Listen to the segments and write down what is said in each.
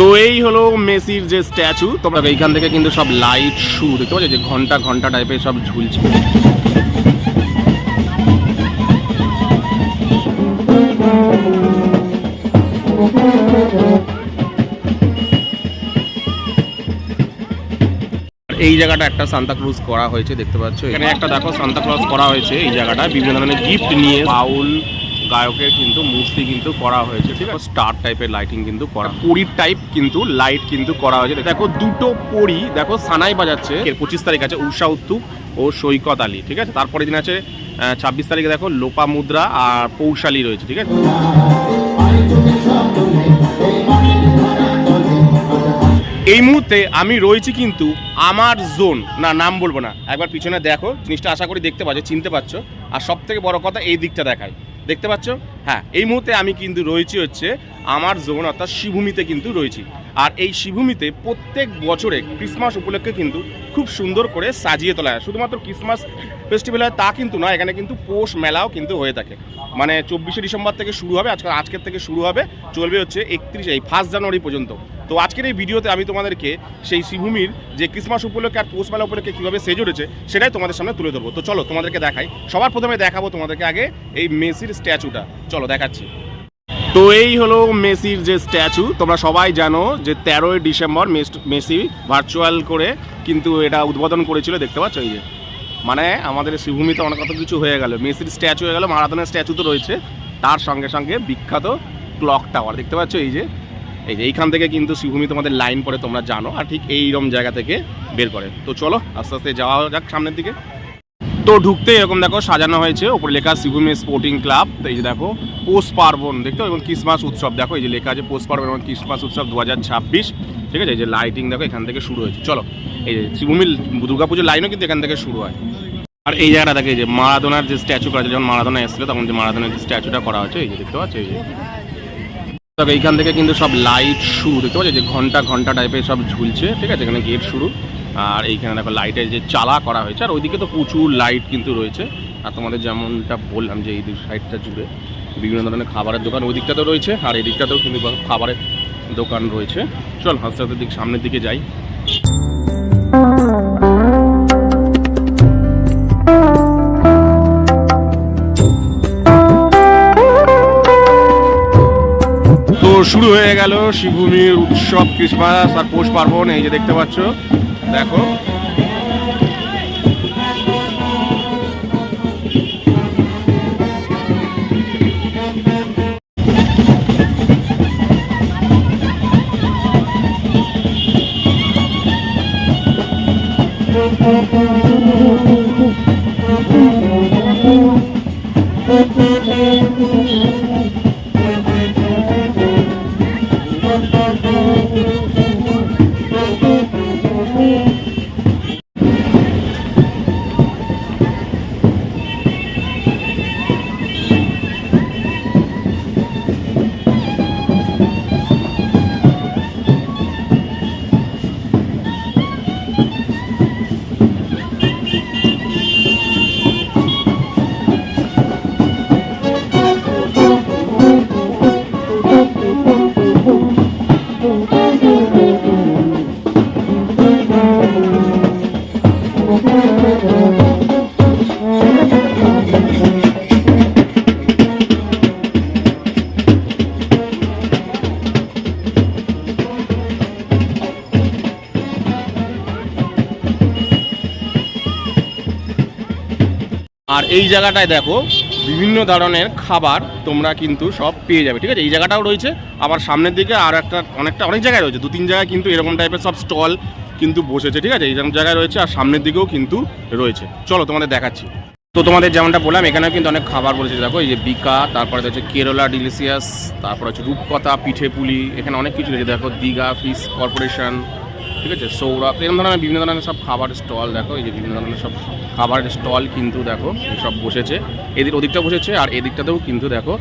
তো এই হলো মেসির যে স্ট্যাচু। তোমরা এইখান থেকে কিন্তু সব লাইট শু দেখতে পাচ্ছ, যে ঘণ্টা ঘণ্টা টাইপের সব ঝুলছে। এই জায়গাটা একটা সান্তা ক্রুজ করা হয়েছে, দেখতে পাচ্ছ? এখানে একটা দেখো সান্তা ক্লজ করা হয়েছে এই জায়গাটা। বিভিন্ন ধরনের গিফট নিয়ে বাউল গায়কের কিন্তু মূর্তি কিন্তু করা হয়েছে ঠিক আছে। স্টার টাইপের লাইটিং কিন্তু করা। পরির টাইপ কিন্তু লাইট কিন্তু করা হয়েছে। দেখো দুটো পরি দেখো সানাই বাজাচ্ছে। এর পঁচিশ তারিখ আছে উষা উত্তুপ ও সৈকত আলী ঠিক আছে? তারপরে দিন আছে ছাব্বিশ তারিখে দেখো লোপা মুদ্রা আর পৌশালী রয়েছে ঠিক আছে? এই মুহূর্তে আমি রয়েছি কিন্তু আমার জোন না নাম বলব না। একবার পিছনে দেখো জিনিসটা আশা করি দেখতে পাচ্ছ চিনতে পারছ আর সব থেকে বড় কথা এই দিকটা দেখায়। দেখতে পাচ্ছ? হ্যাঁ এই মুহূর্তে আমি কিন্তু রয়েছি হচ্ছে আমার জোন অর্থাৎ শিভূমিতে কিন্তু রয়েছি। আর এই শিভূমিতে প্রত্যেক বছরে ক্রিসমাস উপলক্ষে কিন্তু খুব সুন্দর করে সাজিয়ে তোলা হয়। শুধুমাত্র ক্রিসমাস ফেস্টিভ্যাল হয় তা কিন্তু নয়, এখানে কিন্তু পৌষ মেলাও কিন্তু হয়ে থাকে। মানে চব্বিশে ডিসেম্বর থেকে শুরু হবে, আজকে আজকের থেকে শুরু হবে, চলবে হচ্ছে একত্রিশ এই ফার্স্ট জানুয়ারি পর্যন্ত। তো আজকের এই ভিডিওতে আমি তোমাদেরকে সেই শ্রীভূমির যে ক্রিসমাস উপলক্ষে আর পৌষ মেলা উপলক্ষে কীভাবে সেজ উঠেছে সেটাই তোমাদের সামনে তুলে ধরবো। তো চলো তোমাদেরকে দেখাই। সবার প্রথমে দেখাবো তোমাদেরকে আগে এই মেসির স্ট্যাচুটা। চলো দেখাচ্ছি। তো এই হলো মেসির যে স্ট্যাচু। তোমরা সবাই জানো যে তেরোই ডিসেম্বর মেস- ভার্চুয়াল করে কিন্তু এটা উদ্বোধন করেছিল, দেখতে পাচ্ছ এই যে। মানে আমাদের শ্রীভূমিতে অনেক কত কিছু হয়ে গেল। মেসির স্ট্যাচু হয়ে গেল, মারাথনের স্ট্যাচু তো রয়েছে। তার সঙ্গে সঙ্গে বিখ্যাত ক্লক টাওয়ার, দেখতে পাচ্ছ এই যে। এই যে এইখান থেকে কিন্তু শ্রীভূমি তোমাদের লাইন পরে তোমরা জানো। আর ঠিক এইরকম জায়গা থেকে বের করে। তো চলো আস্তে আস্তে যাওয়া যাক সামনের দিকে। তো ঢুকতে এরকম দেখো সাজানো হয়েছে। ওপরে লেখা শ্রীভূমি স্পোর্টিং ক্লাব তো এই যে দেখো পোষ পার্বণ দেখতে এবং ক্রিসমাস উৎসব। দেখো এই যে লেখা আছে পোষ পার্বণ এবং ক্রিসমাস উৎসব দু হাজার ছাব্বিশ। ঠিক আছে? এই যে লাইটিং দেখো এখান থেকে শুরু হয়েছে। চলো এই যে শ্রীভূমির দুর্গাপুজোর লাইনও কিন্তু এখান থেকে শুরু হয়। আর এই জায়গাটা দেখে যে মারাদোনার যে স্ট্যাচু করা হয়েছে, যখন মারাদোনা এসেছিল তখন যে মারাদোনার যে স্ট্যাচুটা করা হয়েছে এই যে দেখতে পাচ্ছ? এই যে দেখো এইখান থেকে কিন্তু সব লাইট শুরু, দেখতে পাচ্ছ? যে ঘণ্টা ঘণ্টা টাইপের সব ঝুলছে, ঠিক আছে? এখানে গেট শুরু। আর এইখানে দেখো লাইটের যে চালা করা হয়েছে, আর ওইদিকে তো প্রচুর লাইট কিন্তু রয়েছে। আর তোমাদের যেমনটা বললাম যে এই সাইডটা জুড়ে বিভিন্ন ধরনের খাবারের দোকান ওই দিকটাতেও রয়েছে, আর এই দিকটাতেও কিন্তু খাবারের দোকান রয়েছে। চল আস্তে আস্তে দিক সামনের দিকে যাই। শুরু হয়ে গেল শিবভূমির উৎসব ক্রিসমাস আর পৌষ পার্বণ এই যে দেখতে পাচ্ছ। দেখো। আর এই জায়গাটায় দেখো বিভিন্ন ধরনের খাবার তোমরা কিন্তু সব পেয়ে যাবে, ঠিক আছে? এই জায়গাটাও রয়েছে, আবার সামনের দিকে আর একটা অনেকটা, অনেক জায়গায় রয়েছে দু তিন জায়গায় কিন্তু এরকম টাইপের সব স্টল কিন্তু বসেছে, ঠিক আছে? এইরকম জায়গায় রয়েছে আর সামনের দিকেও কিন্তু রয়েছে। চলো, তোমাদের দেখাচ্ছি। তো তোমাদের যেমনটা বললাম, এখানেও কিন্তু অনেক খাবার বলেছে। দেখো, এই যে বিকা, তারপরে হচ্ছে কেরলা ডিলিসিয়াস তারপরে হচ্ছে রূপকথা পিঠে পুলি এখানে অনেক কিছু রয়েছে। দেখো, দীঘা ফিস কর্পোরেশন ঠিক আছে? সৌরভ এরকম ধরনের বিভিন্ন ধরনের সব খাবার স্টল দেখো, এই যে বিভিন্ন ধরনের সব খাবারের স্টল কিন্তু দেখো সব বসেছে। এদিক, ওদিকটা বসেছে আর এদিকটাতেও কিন্তু দেখো,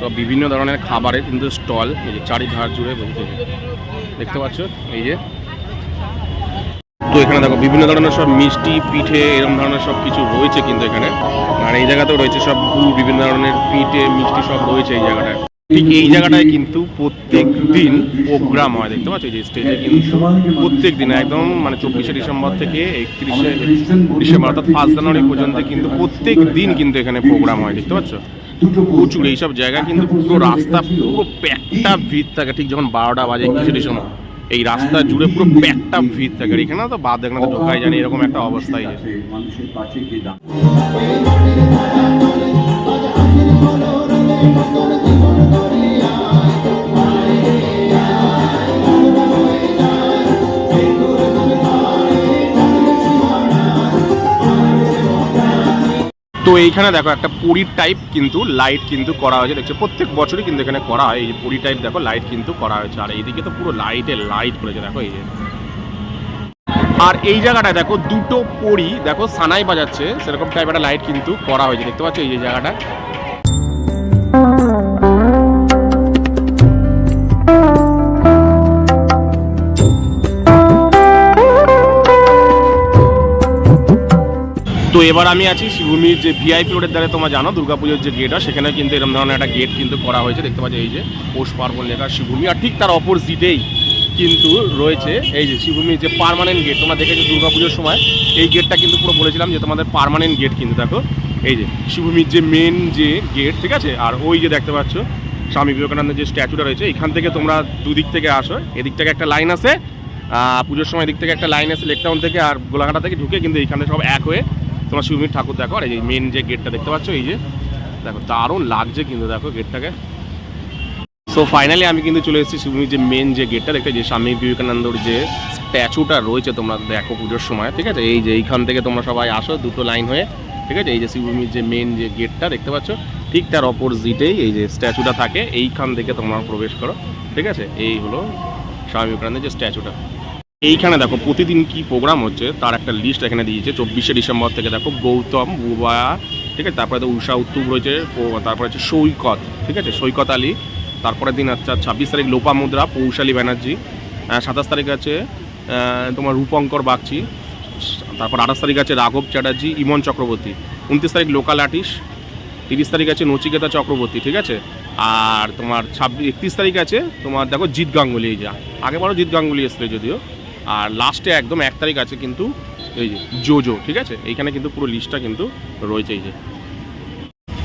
সব বিভিন্ন ধরনের খাবারের কিন্তু স্টল, এই যে চারিধার জুড়ে বসেছে। দেখতে পাচ্ছ? এই যে। তো এখানে দেখো, বিভিন্ন ধরনের সব মিষ্টি, পিঠে, এরকম ধরনের সব কিছু রয়েছে কিন্তু এখানে। আর এই জায়গাতেও রয়েছে সব বিভিন্ন ধরনের পিঠে, মিষ্টি সব রয়েছে এই জায়গাটায়। ঠিক এই জায়গাটায় কিন্তু প্রত্যেক দিন প্রোগ্রাম হয়, দেখতে পাচ্ছ? যে স্টেজে কিন্তু প্রত্যেক দিন, একদম মানে চব্বিশে ডিসেম্বর থেকে একত্রিশে ডিসেম্বর অর্থাৎ ফার্স্ট জানুয়ারি পর্যন্ত কিন্তু প্রত্যেক দিন কিন্তু এখানে প্রোগ্রাম হয়, দেখতে পাচ্ছ? প্রচুর এইসব জায়গা কিন্তু পুরো রাস্তা পুরো প্যাকটা ভিড় থাকে, ঠিক যখন বারোটা বাজে, একত্রিশে ডিসেম্বর। এই রাস্তা জুড়ে পুরো প্যাকটা ভিড় থাকে, এখানে তো বাদ দেখে না তো ঢোকাই জানি, এরকম একটা অবস্থায় তো এইখানে দেখো একটা পুরীর টাইপ কিন্তু লাইট কিন্তু করা হয়েছে। দেখছ, প্রত্যেক বছরই কিন্তু এখানে করা হয়। এই যে পুরী টাইপ দেখো লাইট কিন্তু করা হয়েছে। আর এইদিকে তো পুরো লাইটে লাইট করেছে, দেখো এই যে। আর এই জায়গাটায় দেখো, দুটো পরি, দেখো, সানাই বাজাচ্ছে। সেরকম টাইপ একটা লাইট কিন্তু করা হয়েছে। দেখতে পাচ্ছ এই যে জায়গাটা? তো এবার আমি আছি শিবভূমির যে ভিআইপি রোডের দ্বারা তোমরা জানো, দুর্গাপুজোর যে গেট হয়, সেখানে কিন্তু এরকম ধরনের একটা গেট কিন্তু করা হয়েছে। দেখতে পাচ্ছ এই যে পৌষ পার্বণ লেখা শিবভূমি, আর ঠিক তার অপোজিটেই কিন্তু রয়েছে এই যে শিবভূমির যে পারমানেন্ট গেট তোমরা দেখেছ দুর্গাপুজোর সময়, এই গেটটা কিন্তু পুরো বলেছিলাম যে তোমাদের পারমানেন্ট গেট কিন্তু দেখো। এই যে শিবভূমির যে মেন যে গেট ঠিক আছে? আর ওই যে দেখতে পাচ্ছ স্বামী বিবেকানন্দের যে স্ট্যাচুটা রয়েছে, এখান থেকে তোমরা দুদিক থেকে আসো। এদিক থেকে একটা লাইন আছে পুজোর সময় এদিক থেকে একটা লাইন আছে লেকটাউন থেকে আর গোলাঘাটা থেকে ঢুকে কিন্তু এখানে সব এক হয়ে তোমার শিবভূমির ঠাকুর দেখো, আর এই মেন যে গেটটা দেখতে পাচ্ছ, এই যে, দেখো দারুণ লাগছে কিন্তু দেখো গেটটাকে সো ফাইনালি আমি কিন্তু চলে এসেছি শিবভূমির যে মেন যে গেটটা দেখতে যে স্বামী বিবেকানন্দর যে স্ট্যাচুটা রয়েছে, তোমরা দেখো পুজোর সময়, ঠিক আছে? এই যে এইখান থেকে তোমরা সবাই আসো দুটো লাইন হয়ে, ঠিক আছে? এই যে শিবভূমির যে মেন যে গেটটা দেখতে পাচ্ছ? ঠিক তার অপোজিটেই এই যে স্ট্যাচুটা থাকে, এইখান থেকে তোমরা প্রবেশ করো, ঠিক আছে? এই হলো স্বামী বিবেকানন্দের যে স্ট্যাচুটা এইখানে দেখো, প্রতিদিন কি প্রোগ্রাম হচ্ছে, তার একটা লিস্ট এখানে দিয়েছে। চব্বিশে ডিসেম্বর থেকে দেখো, গৌতম, বুবা, ঠিক আছে? তারপরে তো উষা উত্তুব রয়েছে তারপরে হচ্ছে সৈকত, ঠিক আছে? সৈকত আলী তারপরের দিন আচ্ছা ছাব্বিশ তারিখ লোপা মুদ্রা, পৌশালী ব্যানার্জি সাতাশ তারিখ আছে তোমার রূপঙ্কর বাগচি, তারপর আঠাশ তারিখ আছে রাঘব চ্যাটার্জি, ইমন চক্রবর্তী, উনত্রিশ তারিখ লোকাল আর্টিস্ট, তিরিশ তারিখ আছে নচিকেতা চক্রবর্তী, ঠিক আছে? আর তোমার ছাব্বিশ একত্রিশ তারিখ আছে তোমার দেখো জিৎ গাঙ্গুলি যা, আগে বড় জিৎ গাঙ্গুলি এসছে যদিও আর লাস্টে একদম এক তারিখ আছে কিন্তু এই যে জোজো ঠিক আছে? এইখানে কিন্তু পুরো লিস্টটা কিন্তু রয়েছে এই যে।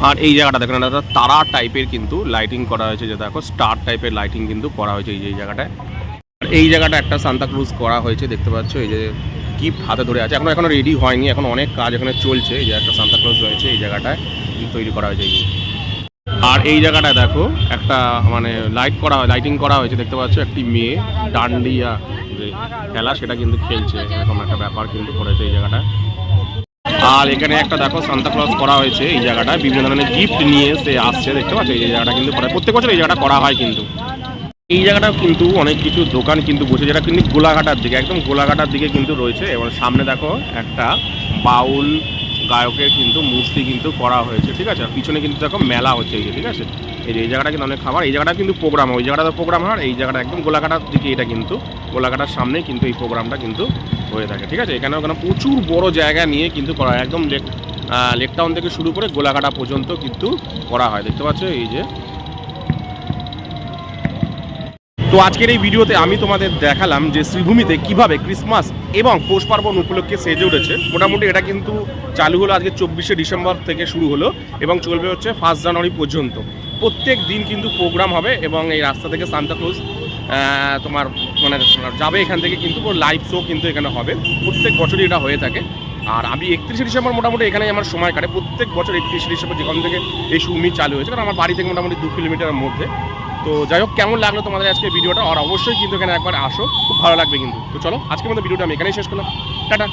আর এই জায়গাটা দেখেন একটা তারা টাইপের কিন্তু লাইটিং করা হয়েছে, যে দেখো স্টার টাইপের লাইটিং কিন্তু করা হয়েছে এই যে, এই জায়গাটায়। আর এই জায়গাটা একটা সান্তা ক্রুজ করা হয়েছে, দেখতে পাচ্ছ? এই যে গিফট হাতে ধরে আছে। এখন, এখনও রেডি হয়নি, এখন অনেক কাজ এখানে চলছে, এই যে একটা সান্তা ক্লজ রয়েছে এই জায়গাটায় তৈরি করা হয়েছে এই। আর এই জায়গাটায় দেখো, একটা মানে লাইট করা লাইটিং করা হয়েছে, দেখতে পাচ্ছ একটি মেয়ে ডান্ডিয়া যে খেলা, সেটা কিন্তু খেলছে, এরকম একটা ব্যাপার কিন্তু করেছে এই জায়গাটা আর এখানে একটা দেখো সান্তা ক্লজ করা হয়েছে এই জায়গাটায়, বিভিন্ন ধরনের গিফট নিয়ে সে আসছে, দেখতে পাচ্ছ? এই জায়গাটা কিন্তু করা, প্রত্যেক বছর এই জায়গাটা করা হয় কিন্তু। এই জায়গাটা কিন্তু অনেক কিছু দোকান কিন্তু বসে, যেটা কিন্তু গোলাঘাটার দিকে, একদম গোলাঘাটার দিকে কিন্তু রয়েছে। এবং সামনে দেখো একটা বাউল গায়কের কিন্তু মূর্তি কিন্তু করা হয়েছে, ঠিক আছে? আর পিছনে কিন্তু দেখো মেলা হচ্ছে এই যে, ঠিক আছে? এই যে, এই জায়গাটা কিন্তু অনেক খাবার, এই জায়গাটা কিন্তু প্রোগ্রাম, ওই জায়গাটা প্রোগ্রাম হয় এই জায়গাটা একদম গোলাঘাটার দিকে এটা কিন্তু, গোলাঘাটার সামনে কিন্তু এই প্রোগ্রামটা কিন্তু হয়ে থাকে, ঠিক আছে? এখানে ওখানে প্রচুর বড় জায়গা নিয়ে কিন্তু করা একদম লেক লেকটাউন থেকে শুরু করে গোলাঘাটা পর্যন্ত কিন্তু করা হয়, দেখতে পাচ্ছ? এই যে তো আজকের এই ভিডিওতে আমি তোমাদের দেখালাম যে শ্রীভূমিতে কীভাবে ক্রিসমাস এবং পৌষ পার্বণ উপলক্ষে সেজে উঠেছে। মোটামুটি এটা কিন্তু চালু হলো আজকে চব্বিশে ডিসেম্বর থেকে শুরু হলো এবং চলবে হচ্ছে ফার্স্ট জানুয়ারি পর্যন্ত। প্রত্যেক দিন কিন্তু প্রোগ্রাম হবে এবং এই রাস্তা থেকে সান্তাক্লুজ তোমার মানে যাবে এখান থেকে কিন্তু লাইভ শো কিন্তু এখানে হবে। প্রত্যেক বছরই এটা হয়ে থাকে। আর আমি একত্রিশে ডিসেম্বর মোটামুটি এখানে আমার সময় কাটে। প্রত্যেক বছর একত্রিশে ডিসেম্বর যেখান থেকে এই সুমি চালু হয়েছে, কারণ আমার বাড়ি থেকে মোটামুটি দু কিলোমিটারের মধ্যে। তো যাই হোক, কেমন লাগল তোমাদের আজকে ভিডিওটা? আর অবশ্যই কিন্তু এখানে একবার আসো, খুব ভালো লাগবে কিন্তু। তো চলো আজকে মধ্যে ভিডিওটা আমি এখানেই শেষ করলাম। টাটা।